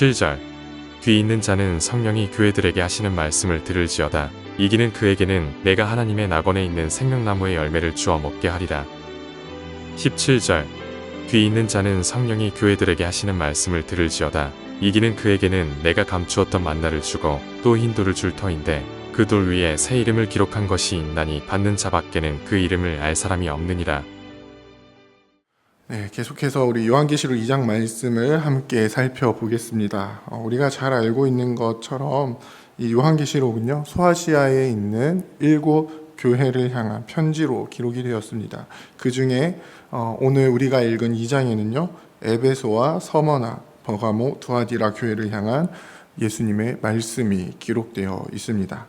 17절 귀 있는 자는 성령이 교회들에게 하시는 말씀을 들을지어다. 이기는 그에게는 내가 하나님의 낙원에 있는 생명나무의 열매를 주어 먹게 하리라. 17절 귀 있는 자는 성령이 교회들에게 하시는 말씀을 들을지어다. 이기는 그에게는 내가 감추었던 만나를 주고 또 흰 돌을 줄 터인데 그 돌 위에 새 이름을 기록한 것이 있나니 받는 자밖에는 그 이름을 알 사람이 없느니라 네, 계속해서 우리 요한계시록 2장 말씀을 함께 살펴보겠습니다. 어, 우리가 잘 알고 있는 것처럼 이 요한계시록은요 소아시아에 있는 일곱 교회를 향한 편지로 기록이 되었습니다. 그 중에 어, 오늘 우리가 읽은 2장에는요 에베소와 서머나, 버가모, 두아디라 교회를 향한 예수님의 말씀이 기록되어 있습니다.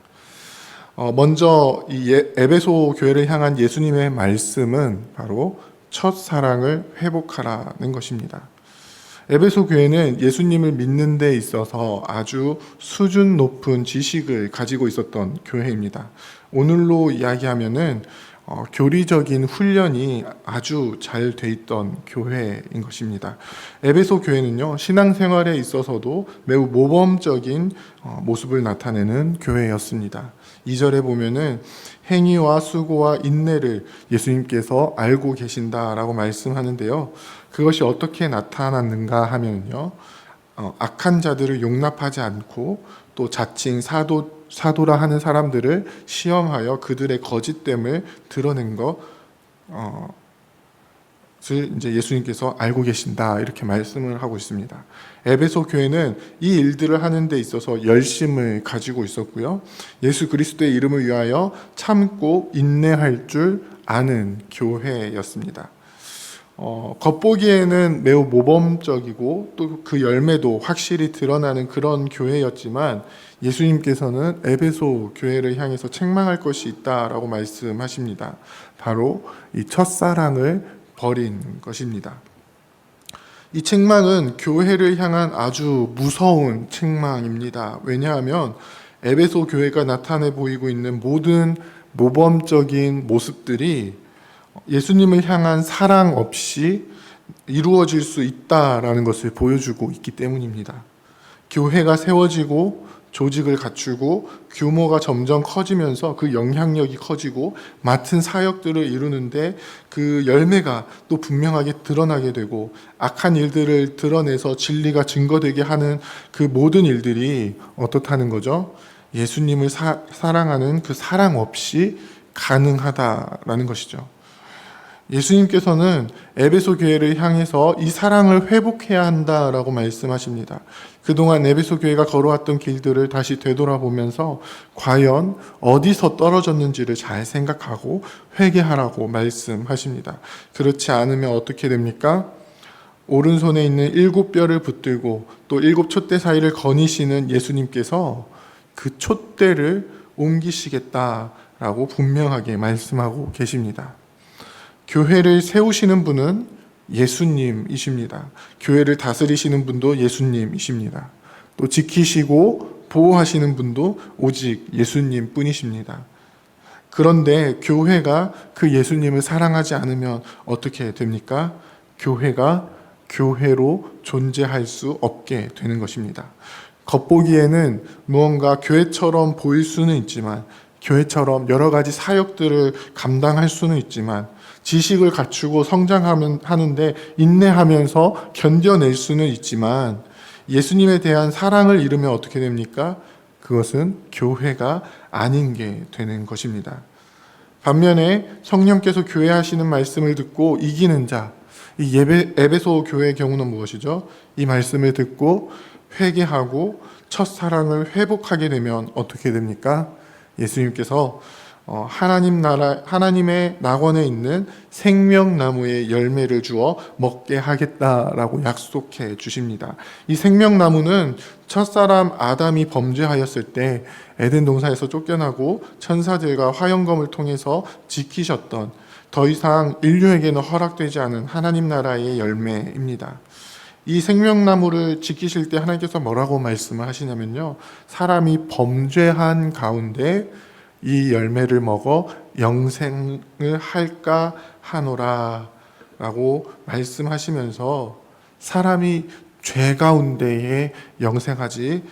어, 먼저 이 예- 에베소 교회를 향한 예수님의 말씀은 바로 첫 사랑을 회복하라는 것입니다. 에베소 교회는 예수님을 믿는 데 있어서 아주 수준 높은 지식을 가지고 있었던 교회입니다. 오늘로 이야기하면은 어, 교리적인 훈련이 아주 잘 돼 있던 교회인 것입니다. 에베소 교회는요 신앙생활에 있어서도 매우 모범적인 어, 모습을 나타내는 교회였습니다. 2절에 보면은 행위와 수고와 인내를 예수님께서 알고 계신다라고 말씀하는데요. 그것이 어떻게 나타났는가 하면요. 어, 악한 자들을 용납하지 않고 또 자칭 사도 사도라 하는 사람들을 시험하여 그들의 거짓됨을 드러낸 것 어, 을 이제 예수님께서 알고 계신다 이렇게 말씀을 하고 있습니다. 에베소 교회는 이 일들을 하는 데 있어서 열심을 가지고 있었고요. 예수 그리스도의 이름을 위하여 참고 인내할 줄 아는 교회였습니다. 어, 겉보기에는 매우 모범적이고 또 그 열매도 확실히 드러나는 그런 교회였지만 예수님께서는 에베소 교회를 향해서 책망할 것이 있다라고 말씀하십니다. 바로 이 첫사랑을 버린 것입니다. 이 책망은 교회를 향한 아주 무서운 책망입니다. 왜냐하면 에베소 교회가 나타내 보이고 있는 모든 모범적인 모습들이 예수님을 향한 사랑 없이 이루어질 수 있다라는 것을 보여주고 있기 때문입니다. 교회가 세워지고 조직을 갖추고 규모가 점점 커지면서 그 영향력이 커지고 맡은 사역들을 이루는데 그 열매가 또 분명하게 드러나게 되고 악한 일들을 드러내서 진리가 증거되게 하는 그 모든 일들이 어떻다는 거죠? 예수님을 사, 사랑하는 그 사랑 없이 가능하다라는 것이죠. 예수님께서는 에베소 교회를 향해서 이 사랑을 회복해야 한다라고 말씀하십니다. 그동안 에베소 교회가 걸어왔던 길들을 다시 되돌아보면서 과연 어디서 떨어졌는지를 잘 생각하고 회개하라고 말씀하십니다. 그렇지 않으면 어떻게 됩니까? 오른손에 있는 일곱 뼈를 붙들고 또 일곱 촛대 사이를 거니시는 예수님께서 그 촛대를 옮기시겠다라고 분명하게 말씀하고 계십니다. 교회를 세우시는 분은 예수님이십니다. 교회를 다스리시는 분도 예수님이십니다. 또 지키시고 보호하시는 분도 오직 예수님 뿐이십니다. 그런데 교회가 그 예수님을 사랑하지 않으면 어떻게 됩니까? 교회가 교회로 존재할 수 없게 되는 것입니다. 겉보기에는 무언가 교회처럼 보일 수는 있지만, 교회처럼 여러 가지 사역들을 감당할 수는 있지만, 지식을 갖추고 성장하면 하는데 인내하면서 견뎌낼 수는 있지만 예수님에 대한 사랑을 잃으면 어떻게 됩니까? 그것은 교회가 아닌 게 되는 것입니다. 반면에 성령께서 교회 하시는 말씀을 듣고 이기는 자, 이 예배, 에베소 교회의 경우는 무엇이죠? 이 말씀을 듣고 회개하고 첫 사랑을 회복하게 되면 어떻게 됩니까? 예수님께서 어, 하나님 나라 하나님의 낙원에 있는 생명나무의 열매를 주어 먹게 하겠다라고 약속해 주십니다. 이 생명나무는 첫사람 아담이 범죄하였을 때 에덴 동산에서 쫓겨나고 천사들과 화영검을 통해서 지키셨던 더 이상 인류에게는 허락되지 않은 하나님 나라의 열매입니다. 이 생명나무를 지키실 때 하나님께서 뭐라고 말씀을 하시냐면요. 사람이 범죄한 가운데 이 열매를 먹어 영생을 할까 하노라 라고 말씀하시면서 사람이 죄 가운데에 영생하지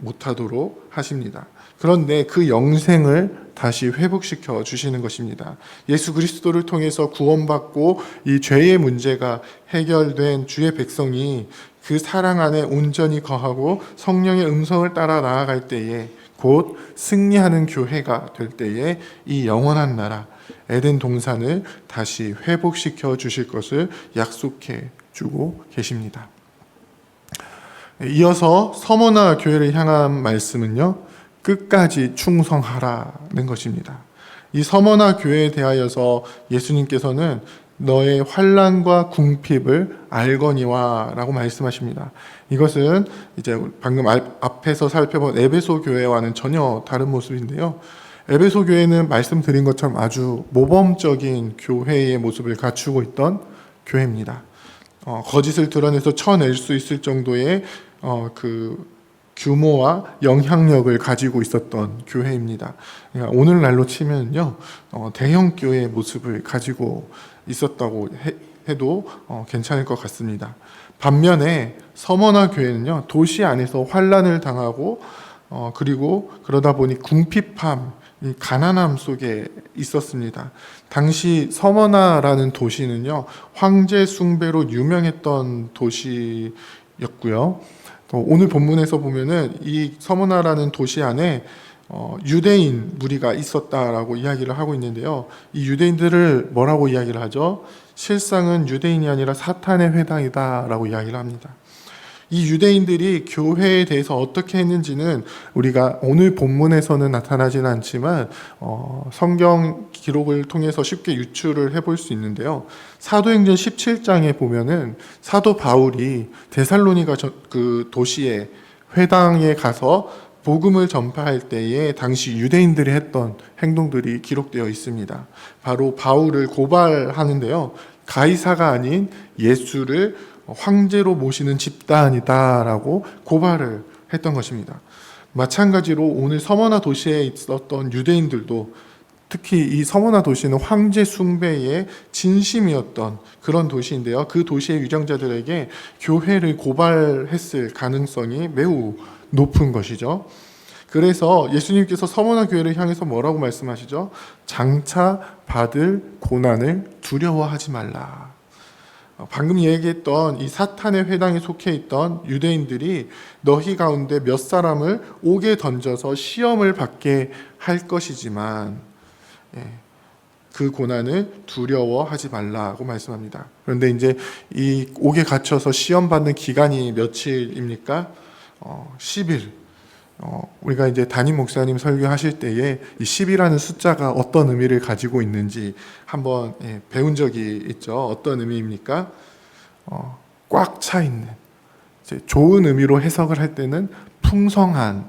못하도록 하십니다. 그런데 그 영생을 다시 회복시켜 주시는 것입니다. 예수 그리스도를 통해서 구원받고 이 죄의 문제가 해결된 주의 백성이 그 사랑 안에 온전히 거하고 성령의 음성을 따라 나아갈 때에 곧 승리하는 교회가 될 때에 이 영원한 나라 에덴 동산을 다시 회복시켜 주실 것을 약속해 주고 계십니다. 이어서 서머나 교회를 향한 말씀은요. 끝까지 충성하라는 것입니다. 이 서머나 교회에 대하여서 예수님께서는 너의 환란과 궁핍을 알거니와라고 말씀하십니다. 이것은 이제 방금 알- 앞에서 살펴본 에베소 교회와는 전혀 다른 모습인데요. 에베소 교회는 말씀드린 것처럼 아주 모범적인 교회의 모습을 갖추고 있던 교회입니다. 어, 거짓을 드러내서 쳐낼 수 있을 정도의 어, 그 규모와 영향력을 가지고 있었던 교회입니다. 그러니까 오늘날로 치면요, 어, 대형 교회의 모습을 가지고 있었다고 해, 도 어, 괜찮을 것 같습니다. 반면에 서머나 교회는요, 도시 안에서 환란을 당하고 어, 그리고 그러다 보니 궁핍함, 이 가난함 속에 있었습니다. 당시 서머나라는 도시는요, 황제 숭배로 유명했던 도시였고요. 또 오늘 본문에서 보면은 이 서머나라는 도시 안에 어, 유대인 무리가 있었다라고 이야기를 하고 있는데요. 이 유대인들을 뭐라고 이야기를 하죠? 실상은 유대인이 아니라 사탄의 회당이다라고 이야기를 합니다. 이 유대인들이 교회에 대해서 어떻게 했는지는 우리가 오늘 본문에서는 나타나지는 않지만 어, 성경 기록을 통해서 쉽게 유추를 해볼 수 있는데요. 사도행전 17장에 보면은 사도 바울이 데살로니가 저- 그 도시에 회당에 가서 복음을 전파할 때에 당시 유대인들이 했던 행동들이 기록되어 있습니다. 바로 바울을 고발하는데요. 가이사가 아닌 예수를 황제로 모시는 집단이다라고 고발을 했던 것입니다. 마찬가지로 오늘 서머나 도시에 있었던 유대인들도 특히 이 서머나 도시는 황제 숭배의 진심이었던 그런 도시인데요. 그 도시의 유정자들에게 교회를 고발했을 가능성이 매우 높은 것이죠. 그래서 예수님께서 서머나 교회를 향해서 뭐라고 말씀하시죠? 장차 받을 고난을 두려워하지 말라. 어, 방금 얘기했던 이 사탄의 회당에 속해 있던 유대인들이 너희 가운데 몇 사람을 옥에 던져서 시험을 받게 할 것이지만 예, 그 고난을 두려워하지 말라고 말씀합니다. 그런데 이제 이 옥에 갇혀서 시험 받는 기간이 며칠입니까? 어, 10일. 어, 우리가 이제 담임 목사님 설교하실 때에 이 10이라는 숫자가 어떤 의미를 가지고 있는지 한번 예, 배운 적이 있죠. 어떤 의미입니까? 어, 꽉 차 있는. 좋은 의미로 해석을 할 때는 풍성한,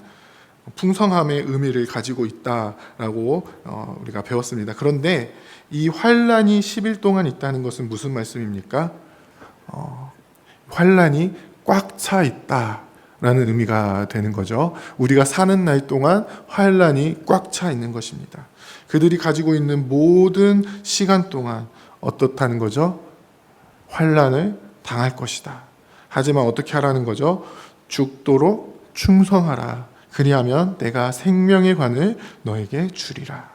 풍성함의 의미를 가지고 있다라고 어, 우리가 배웠습니다. 그런데 이 환란이 10일 동안 있다는 것은 무슨 말씀입니까? 어, 환란이 꽉 차 있다. 라는 의미가 되는 거죠. 우리가 사는 날 동안 환란이 꽉 차 있는 것입니다. 그들이 가지고 있는 모든 시간 동안 어떻다는 거죠? 환란을 당할 것이다. 하지만 어떻게 하라는 거죠? 죽도록 충성하라. 그리하면 내가 생명의 관을 너에게 주리라.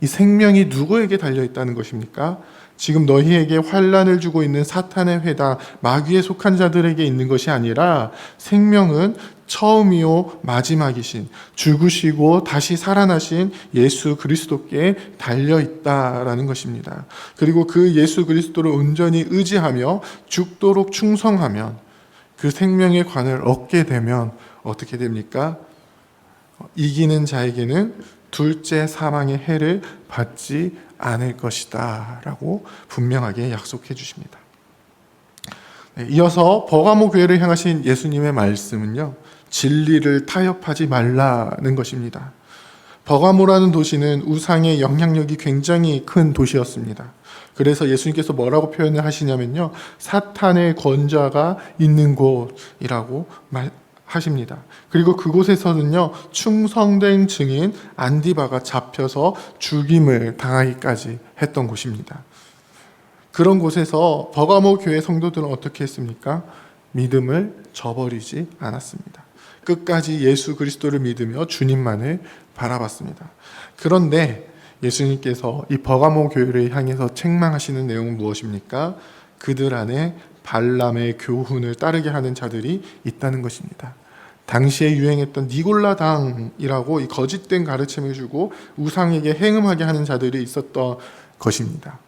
이 생명이 누구에게 달려 있다는 것입니까? 지금 너희에게 환란을 주고 있는 사탄의 회당 마귀에 속한 자들에게 있는 것이 아니라 생명은 처음이요 마지막이신 죽으시고 다시 살아나신 예수 그리스도께 달려 있다라는 것입니다. 그리고 그 예수 그리스도를 온전히 의지하며 죽도록 충성하면 그 생명의 관을 얻게 되면 어떻게 됩니까? 이기는 자에게는 둘째 사망의 해를 받지 않을 것이다. 라고 분명하게 약속해 주십니다. 네, 이어서 버가모 교회를 향하신 예수님의 말씀은요, 진리를 타협하지 말라는 것입니다. 버가모라는 도시는 우상의 영향력이 굉장히 큰 도시였습니다. 그래서 예수님께서 뭐라고 표현을 하시냐면요, 사탄의 권좌가 있는 곳이라고 말 하십니다. 그리고 그곳에서는요, 충성된 증인 안디바가 잡혀서 죽임을 당하기까지 했던 곳입니다. 그런 곳에서 버가모 교회 성도들은 어떻게 했습니까? 믿음을 저버리지 않았습니다. 끝까지 예수 그리스도를 믿으며 주님만을 바라봤습니다. 그런데 예수님께서 이 버가모 교회를 향해서 책망하시는 내용은 무엇입니까? 그들 안에 발람의 교훈을 따르게 하는 자들이 있다는 것입니다. 당시에 유행했던 니골라당이라고 이 거짓된 가르침을 주고 우상에게 행음하게 하는 자들이 있었던 것입니다.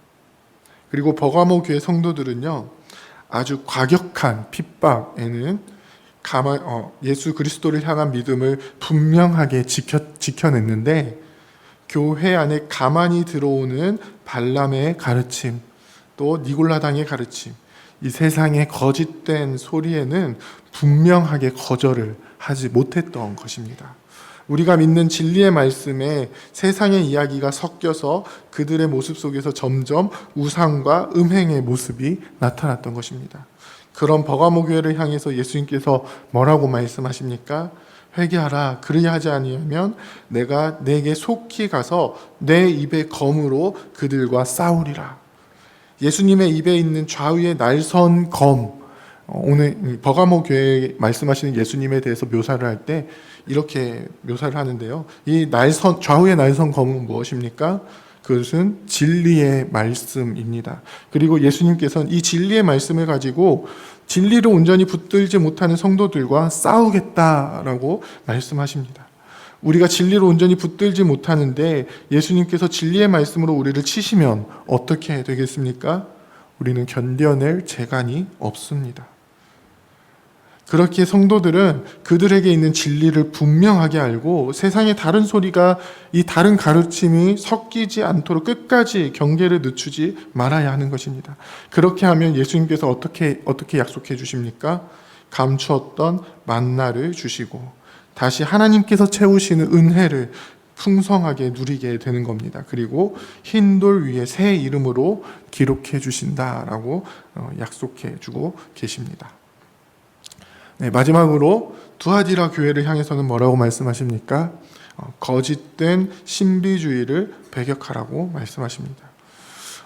그리고 버가모 교회 성도들은요 아주 과격한 핍박에는 가만, 어, 예수 그리스도를 향한 믿음을 분명하게 지켜, 지켜냈는데 교회 안에 가만히 들어오는 발람의 가르침 또 니골라당의 가르침 이 세상의 거짓된 소리에는 분명하게 거절을 하지 못했던 것입니다. 우리가 믿는 진리의 말씀에 세상의 이야기가 섞여서 그들의 모습 속에서 점점 우상과 음행의 모습이 나타났던 것입니다. 그런 버가모 교회를 향해서 예수님께서 뭐라고 말씀하십니까? 회개하라. 그리하지 아니하면 내가 내게 속히 가서 내 입의 검으로 그들과 싸우리라. 예수님의 입에 있는 좌우의 날선 검. 어, 오늘 이 버가모 교회 말씀하시는 예수님에 대해서 묘사를 할 때 이렇게 묘사를 하는데요. 이 날선 좌우의 날선 검은 무엇입니까? 그것은 진리의 말씀입니다. 그리고 예수님께서는 이 진리의 말씀을 가지고 진리를 온전히 붙들지 못하는 성도들과 싸우겠다라고 말씀하십니다. 우리가 진리를 온전히 붙들지 못하는데 예수님께서 진리의 말씀으로 우리를 치시면 어떻게 되겠습니까? 우리는 견뎌낼 재간이 없습니다. 그렇게 성도들은 그들에게 있는 진리를 분명하게 알고 세상의 다른 소리가 이 다른 가르침이 섞이지 않도록 끝까지 경계를 늦추지 말아야 하는 것입니다. 그렇게 하면 예수님께서 어떻게 어떻게 약속해 주십니까? 감추었던 만나를 주시고 다시 하나님께서 채우시는 은혜를 풍성하게 누리게 되는 겁니다. 그리고 흰 돌 위에 새 이름으로 기록해 주신다라고 어, 약속해 주고 계십니다. 네, 마지막으로 두아디라 교회를 향해서는 뭐라고 말씀하십니까? 어, 거짓된 신비주의를 배격하라고 말씀하십니다.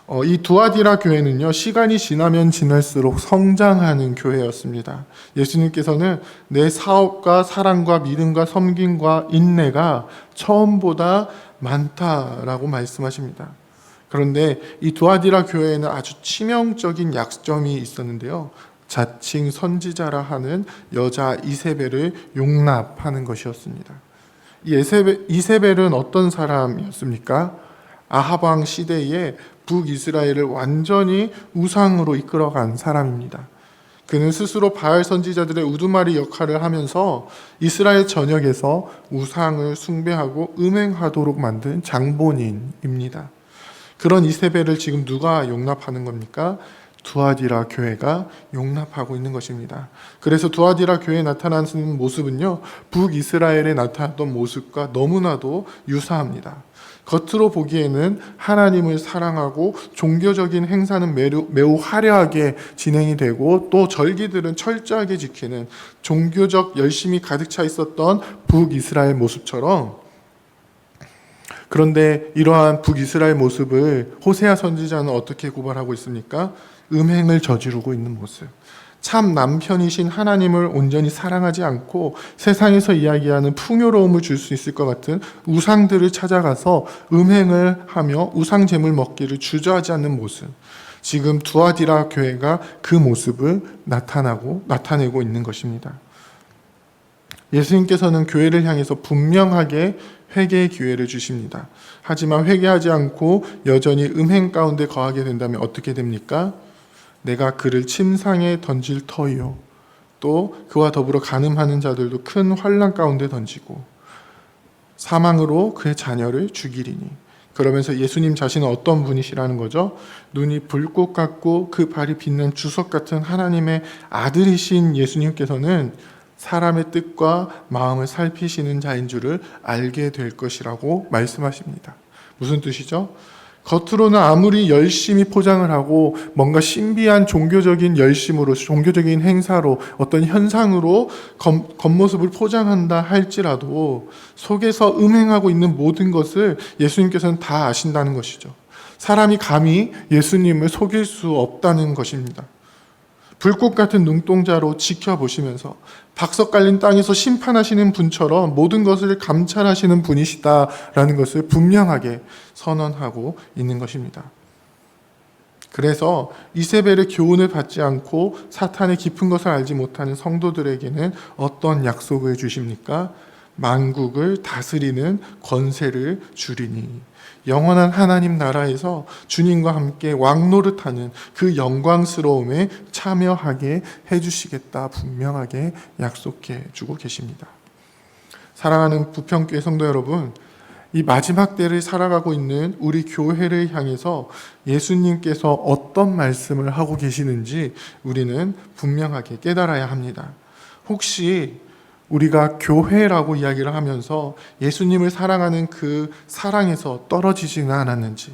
어, 이 두아디라 교회는요 시간이 지나면 지날수록 성장하는 교회였습니다. 예수님께서는 내 사업과 사랑과 믿음과 섬김과 인내가 처음보다 많다라고 말씀하십니다. 그런데 이 두아디라 교회에는 아주 치명적인 약점이 있었는데요. 자칭 선지자라 하는 여자 이세벨을 용납하는 것이었습니다. 이세벨은 어떤 사람이었습니까? 아하방 시대에 북이스라엘을 완전히 우상으로 이끌어간 사람입니다. 그는 스스로 바알 선지자들의 우두마리 역할을 하면서 이스라엘 전역에서 우상을 숭배하고 음행하도록 만든 장본인입니다. 그런 이세벨을 지금 누가 용납하는 겁니까? 두아디라 교회가 용납하고 있는 것입니다. 그래서 두아디라 교회에 나타나는 모습은요, 북이스라엘에 나타났던 모습과 너무나도 유사합니다. 겉으로 보기에는 하나님을 사랑하고 종교적인 행사는 매우, 매우 화려하게 진행이 되고 또 절기들은 철저하게 지키는 종교적 열심이 가득 차 있었던 북이스라엘 모습처럼 그런데 이러한 북이스라엘 모습을 호세아 선지자는 어떻게 고발하고 있습니까? 음행을 저지르고 있는 모습. 참 남편이신 하나님을 온전히 사랑하지 않고 세상에서 이야기하는 풍요로움을 줄 수 있을 것 같은 우상들을 찾아가서 음행을 하며 우상 제물 먹기를 주저하지 않는 모습. 지금 두아디라 교회가 그 모습을 나타나고 나타내고 있는 것입니다. 예수님께서는 교회를 향해서 분명하게 회개의 기회를 주십니다. 하지만 회개하지 않고 여전히 음행 가운데 거하게 된다면 어떻게 됩니까? 내가 그를 침상에 던질 터이요. 또 그와 더불어 간음하는 자들도 큰 환란 가운데 던지고 사망으로 그의 자녀를 죽이리니. 그러면서 예수님 자신은 어떤 분이시라는 거죠? 눈이 불꽃 같고 그 발이 빛난 주석 같은 하나님의 아들이신 예수님께서는 사람의 뜻과 마음을 살피시는 자인 줄을 알게 될 것이라고 말씀하십니다. 무슨 뜻이죠? 겉으로는 아무리 열심히 포장을 하고 뭔가 신비한 종교적인 열심으로 종교적인 행사로 어떤 현상으로 겉, 겉모습을 포장한다 할지라도 속에서 음행하고 있는 모든 것을 예수님께서는 다 아신다는 것이죠. 사람이 감히 예수님을 속일 수 없다는 것입니다. 불꽃 같은 눈동자로 지켜보시면서 박석 깔린 땅에서 심판하시는 분처럼 모든 것을 감찰하시는 분이시다라는 것을 분명하게 선언하고 있는 것입니다. 그래서 이세벨의 교훈을 받지 않고 사탄의 깊은 것을 알지 못하는 성도들에게는 어떤 약속을 주십니까? 만국을 다스리는 권세를 주리니 영원한 하나님 나라에서 주님과 함께 왕노릇하는 그 영광스러움에 참여하게 해주시겠다 분명하게 약속해 주고 계십니다. 사랑하는 부평교회 성도 여러분, 이 마지막 때를 살아가고 있는 우리 교회를 향해서 예수님께서 어떤 말씀을 하고 계시는지 우리는 분명하게 깨달아야 합니다. 혹시 우리가 교회라고 이야기를 하면서 예수님을 사랑하는 그 사랑에서 떨어지지는 않았는지,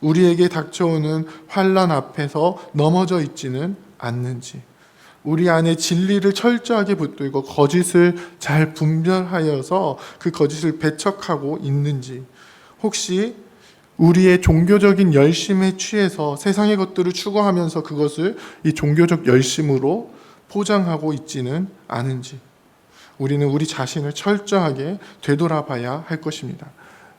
우리에게 닥쳐오는 환란 앞에서 넘어져 있지는 않는지, 우리 안에 진리를 철저하게 붙들고 거짓을 잘 분별하여서 그 거짓을 배척하고 있는지, 혹시 우리의 종교적인 열심에 취해서 세상의 것들을 추구하면서 그것을 이 종교적 열심으로 포장하고 있지는 않은지, 우리는 우리 자신을 철저하게 되돌아봐야 할 것입니다.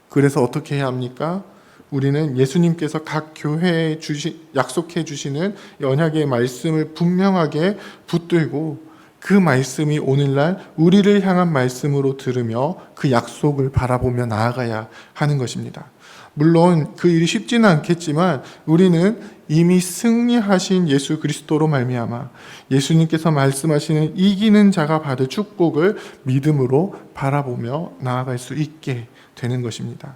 그래서 어떻게 해야 합니까? 우리는 예수님께서 각 교회에 주시, 약속해 주시는 언약의 말씀을 분명하게 붙들고 그 말씀이 오늘날 우리를 향한 말씀으로 들으며 그 약속을 바라보며 나아가야 하는 것입니다. 물론 그 일이 쉽지는 않겠지만 우리는 이미 승리하신 예수 그리스도로 말미암아 예수님께서 말씀하시는 이기는 자가 받을 축복을 믿음으로 바라보며 나아갈 수 있게 되는 것입니다.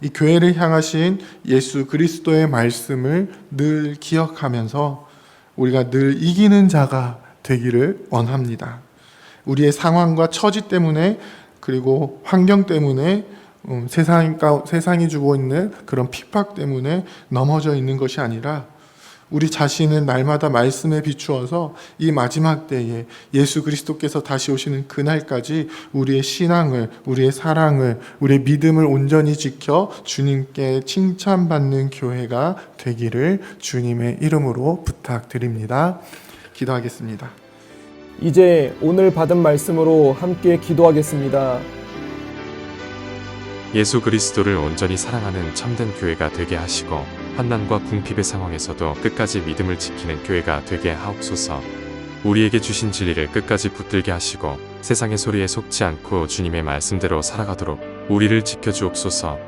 이 교회를 향하신 예수 그리스도의 말씀을 늘 기억하면서 우리가 늘 이기는 자가 되기를 원합니다. 우리의 상황과 처지 때문에 그리고 환경 때문에 음, 세상, 세상이 주고 있는 그런 핍박 때문에 넘어져 있는 것이 아니라 우리 자신을 날마다 말씀에 비추어서 이 마지막 때에 예수 그리스도께서 다시 오시는 그날까지 우리의 신앙을, 우리의 사랑을, 우리의 믿음을 온전히 지켜 주님께 칭찬받는 교회가 되기를 주님의 이름으로 부탁드립니다. 기도하겠습니다. 이제 오늘 받은 말씀으로 함께 기도하겠습니다. 예수 그리스도를 온전히 사랑하는 참된 교회가 되게 하시고 환난과 궁핍의 상황에서도 끝까지 믿음을 지키는 교회가 되게 하옵소서. 우리에게 주신 진리를 끝까지 붙들게 하시고 세상의 소리에 속지 않고 주님의 말씀대로 살아가도록 우리를 지켜주옵소서.